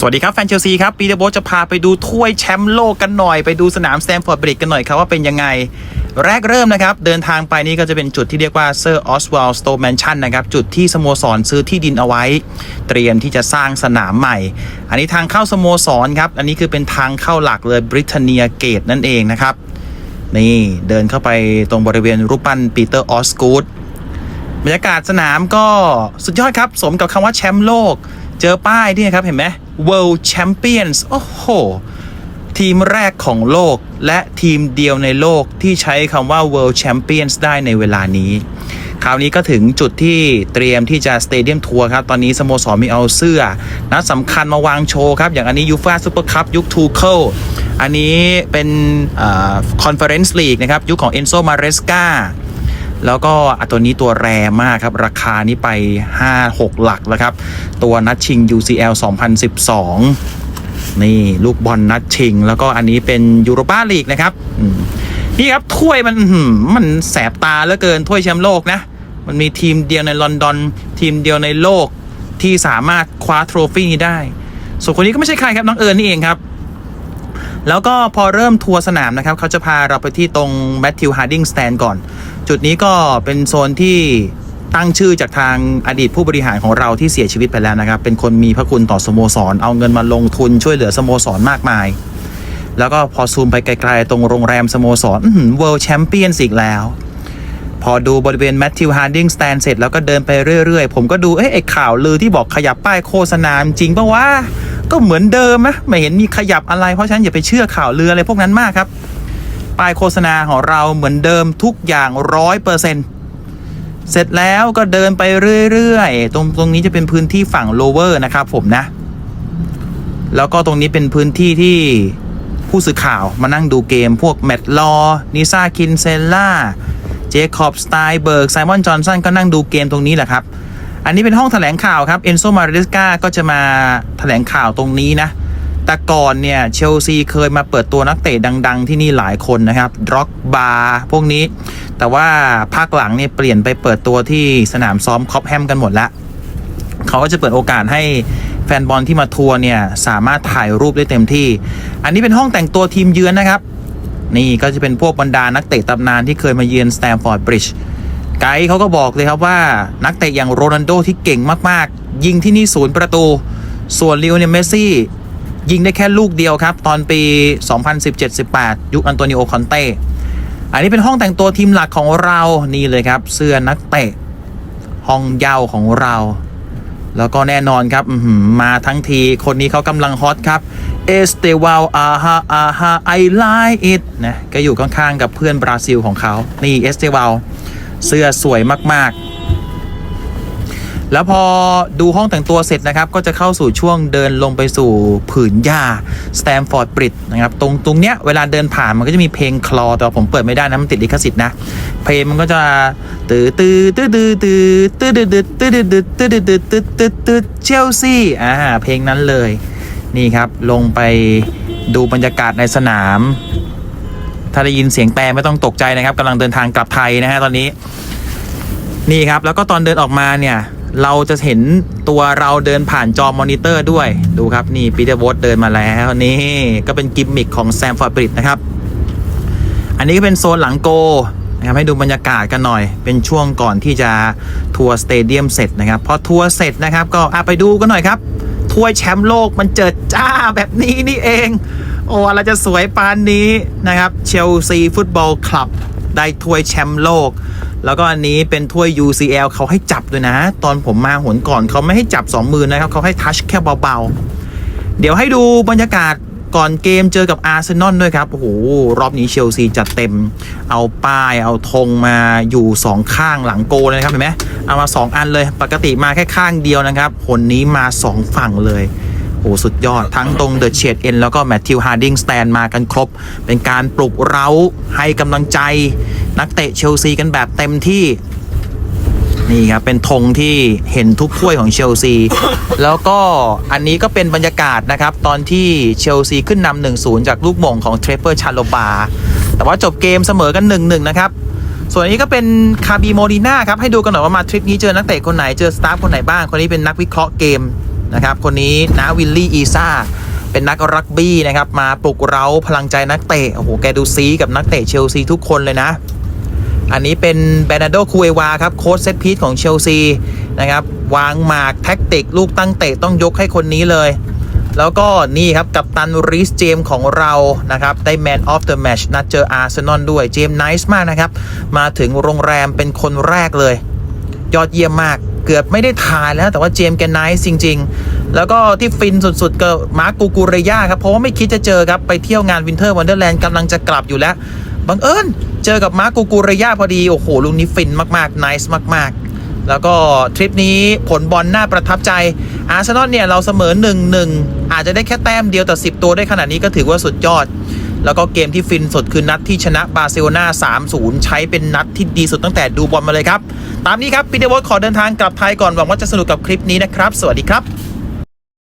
สวัสดีครับ แฟนเชลซีครับปีเตอร์โบจะพาไปดูถ้วยแชมป์โลกกันหน่อย ไปดูสนามสแตมฟอร์ดบริดกันหน่อยครับว่าเป็นยังไง แรกเริ่มนะครับ เดินทางไปนี่ก็จะเป็นจุดที่เรียกว่าเซอร์ออสวอลสโตแมนชันนะครับ จุดที่สโมสรซื้อที่ดินเอาไว้ เตรียมที่จะสร้างสนามใหม่ อันนี้ทางเข้าสโมสรครับ อันนี้คือเป็นทางเข้าหลักเลยบริ t เนียเกตนั่นเองนะครับนี่เดินเข้าไปตรงบริเวณรูปปั้นปีเตอร์ออสกูดบรรยากาศสนามก็สุดยอดครับ สมกับคำว่าแชมป์โลก เจอป้ายนี่ครับเห็นไหม World Champions โอ้โห ทีมแรกของโลกและทีมเดียวในโลกที่ใช้คำว่า World Champions ได้ในเวลานี้ คราวนี้ก็ถึงจุดที่เตรียมที่จะสเตเดียมทัวร์ครับ ตอนนี้สโมสรมีเอาเสื้อ นัดสำคัญมาวางโชว์ครับ อย่างอันนี้ยูฟาซูเปอร์คัพยุคทูเคิลอันนี้เป็นคอนเฟอเรนซ์ลีกนะครับ ยุคของเอนโซมาเรสกา แล้วก็อะตัวนี้ตัวแรมากครับ ราคานี้ไป 5-6 หลักแล้วครับ ตัวนัดชิง UCL 2012 นี่ลูกบอลนัดชิง แล้วก็อันนี้เป็นยูโรปาลีกนะครับนี่ครับถ้วยมันมันแสบตาเหลือเกินถ้วยแชมป์โลกนะ มันมีทีมเดียวในลอนดอน ทีมเดียวในโลกที่สามารถคว้าโทรฟี่นี้ได้ ส่วนคนนี้ก็ไม่ใช่ใครครับน้องเอิญนี่เองครับ แล้วก็พอเริ่มทัวร์สนามนะครับเขาจะพาเราไปที่ตรงแมทธิวฮาร์ดิงสแตนก่อน จุดนี้ก็เป็นโซนที่ตั้งชื่อจากทางอดีตผู้บริหารของเราที่เสียชีวิตไปแล้วนะครับ เป็นคนมีพระคุณต่อสโมสร เอาเงินมาลงทุนช่วยเหลือสโมสรมากมาย แล้วก็พอซูมไปไกลๆ ตรงโรงแรมสโมสรเวิลด์แชมเปี้ยนส์อีกแล้ว พอดูบริเวณแมทธิวฮาร์ดิงสแตนเสร็จแล้วก็เดินไปเรื่อยๆ ผมก็ดูเอ้ยไอ้ข่าวลือที่บอกขยับป้ายโฆษณาจริงปะวะ ก็เหมือนเดิมนะไม่เห็นมีขยับอะไร เพราะฉะนั้นอย่าไปเชื่อข่าวลืออะไรพวกนั้นมากครับป้ายโฆษณาของเราเหมือนเดิมทุกอย่างร้อยเปอร์เซ็นต์เสร็จแล้วก็เดินไปเรื่อยๆ ตรงตรงนี้จะเป็นพื้นที่ฝั่งโลเวอร์นะครับผมนะ แล้วก็ตรงนี้เป็นพื้นที่ที่ผู้สื่อข่าวมานั่งดูเกมพวกแมตต์ลอนิซาคินเซล่า เจคอบสไตเบิร์ก ไซมอน จอห์นสันก็นั่งดูเกมตรงนี้แหละครับ อันนี้เป็นห้องแถลงข่าวครับเอนโซมาริสกาก็จะมาแถลงข่าวตรงนี้นะแต่ก่อนเนี่ยเชลซีเคยมาเปิดตัวนักเตะดัง ๆ ที่นี่หลายคนนะครับร็อกบาร์พวกนี้ แต่ว่าภาคหลังเนี่ยเปลี่ยนไปเปิดตัวที่สนามซ้อมคอปแฮมกันหมดละเขาก็จะเปิดโอกาสให้แฟนบอลที่มาทัวร์เนี่ยสามารถถ่ายรูปได้เต็มที่ อันนี้เป็นห้องแต่งตัวทีมเยือนนะครับ นี่ก็จะเป็นพวกบรรดานักเตะตำนานที่เคยมาเยือนสแตมฟอร์ดบริดจ์ ไกด์เขาก็บอกเลยครับว่านักเตะอย่างโรนัลโดที่เก่งมากๆ ยิงที่นี่ศูนย์ประตู ส่วนลิโอเนลเมสซี่ยิงได้แค่ลูกเดียวครับ ตอนปี 2017-18 ยุคอันโตนิโอคอนเต้อันนี้เป็นห้องแต่งตัวทีมหลักของเรานี่เลยครับ เสื้อนักเตะ ห้องเยาวของเรา แล้วก็แน่นอนครับมาทั้งทีคนนี้เขากำลังฮอตครับเอสเตวาลอาฮาอาฮาไอไลอิดนะก็อยู่ข้างๆกับเพื่อนบราซิลของเขานี่เอสเตวาล เสื้อสวยมากๆ แล้วพอดูห้องแต่งตัวเสร็จนะครับ ก็จะเข้าสู่ช่วงเดินลงไปสู่ผืนหญ้าสแตมฟอร์ดบริดนะครับ ตรงตรงเนี้ยเวลาเดินผ่านมันก็จะมีเพลงคลอ แต่ผมเปิดไม่ได้นะมันติดลิขสิทธิ์นะ เพลงมันก็จะตื้อตื้อตื้อตื้อตื้อตื้อตื้อตื้อตื้อตื้อตื้อตื้อตื้อตื้อเชลซีอ่าเพลงนั้นเลย นี่ครับลงไปดูบรรยากาศในสนาม ถ้าได้ยินเสียงแตรไม่ต้องตกใจนะครับกำลังเดินทางกลับไทยนะฮะตอนนี้ นี่ครับ แล้วก็ตอนเดินออกมาเนี่ย เราจะเห็นตัวเราเดินผ่านจอมอนิเตอร์ด้วยดูครับนี่ปีเตอร์วอตเดินมาแล้วนี่ก็เป็นกิมมิคของแซมฟอร์ดบริดนะครับ อันนี้ก็เป็นโซนหลังโกนะครับให้ดูบรรยากาศกันหน่อย เป็นช่วงก่อนที่จะทัวร์สเตเดียมเสร็จนะครับ พอทัวร์เสร็จนะครับ ก็อไปดูกันหน่อยครับ ถ้วยแชมป์โลกมันเจิดจ้าแบบนี้นี่เอง โอ้อะไรจะสวยปานนี้นะครับเชลซีฟุตบอลคลับได้ถ้วยแชมป์โลก แล้วก็อันนี้เป็นถ้วย UCL เขาให้จับด้วยนะ ตอนผมมาหนก่อนเขาไม่ให้จับ 2 มือนะครับเขาให้ทัชแค่เบาๆ เดี๋ยวให้ดูบรรยากาศก่อนเกมเจอกับอาร์เซนอลด้วยครับ โอ้โห รอบนี้เชลซีจัดเต็ม เอาป้ายเอาธงมาอยู่ 2 ข้างหลังโกเลยนะครับเห็นไหมเอามา 2 อันเลย ปกติมาแค่ข้างเดียวนะครับผลนี้มา 2 ฝั่งเลย โอ้สุดยอดทั้งตรงเดอะเชดเอ็นแล้วก็แมทธิวฮาร์ดิงสแตนมากันครบ เป็นการปลุกเร้าให้กำลังใจนักเตะเชลซีกันแบบเต็มที่นี่ครับ เป็นธงที่เห็นทุกถ้วยของเชลซี แล้วก็อันนี้ก็เป็นบรรยากาศนะครับ ตอนที่เชลซีขึ้นนำหนึ่งศูนย์จากลูกหม่งของเทรเปอร์ชาโลบา แต่ว่าจบเกมเสมอกัน1นหนึ่งนะครับ ส่วนนนี้ก็เป็นคาบีโมดีนาครับ ให้ดูกันหน่อยว่ามาทริปนี้เจอนักเตะคนไหนเจอสตาฟคนไหนบ้าง คนนี้เป็นนักวิเคราะห์เกม นะครับ คนนี้นาวิลลี่อีซ่าเป็นนักรักบี้นะครับ มาปลุกเร้าพลังใจนักเตะโอ้โหแกดูซีกับนักเตะเชลซีทุกคนเลยนะ อันนี้เป็นเบนาโดคูเอวาครับโค้ชเซตพีซของเชลซีนะครับ วางหมากแท็กติก ลูกตั้งเตะต้องยกให้คนนี้เลย แล้วก็นี่ครับกับตันริสเจมของเรานะครับ ได้แมนออฟเดอะแมชนัดเจออาร์เซนอลด้วยเจมไนส์มากนะครับ มาถึงโรงแรมเป็นคนแรกเลย ยอดเยี่ยมมาก เกือบไม่ได้ถ่ายแล้วแต่ว่าเจมส์แกนไนส์จริง ๆ แล้วก็ที่ฟินสุดๆก็มาร์กกูกูเรย่าครับเพราะว่าไม่คิดจะเจอครับไปเที่ยวงานวินเทอร์วันเดอร์แลนด์กำลังจะกลับอยู่แล้วบังเอิญเจอกับมาร์กกูกูเรย่าพอดีโอ้โหลุงนี้ฟินมากๆไนส์มาก ๆแล้วก็ทริปนี้ผลบอลน่าประทับใจ อาร์เซนอลเนี่ย เราเสมอ 1-1 อาจจะได้แค่แต้มเดียวแต่ 10 ตัวได้ขนาดนี้ก็ถือว่าสุดยอด แล้วก็เกมที่ฟินสุดคือนัดที่ชนะบาร์เซโลนา3-0 ใช้เป็นนัดที่ดีสุดตั้งแต่ดูบอลมาเลยครับ ตามนี้ครับพีเดวอตขอเดินทางกลับไทยก่อนหวังว่าจะสนุกกับคลิปนี้นะครับ สวัสดีครับ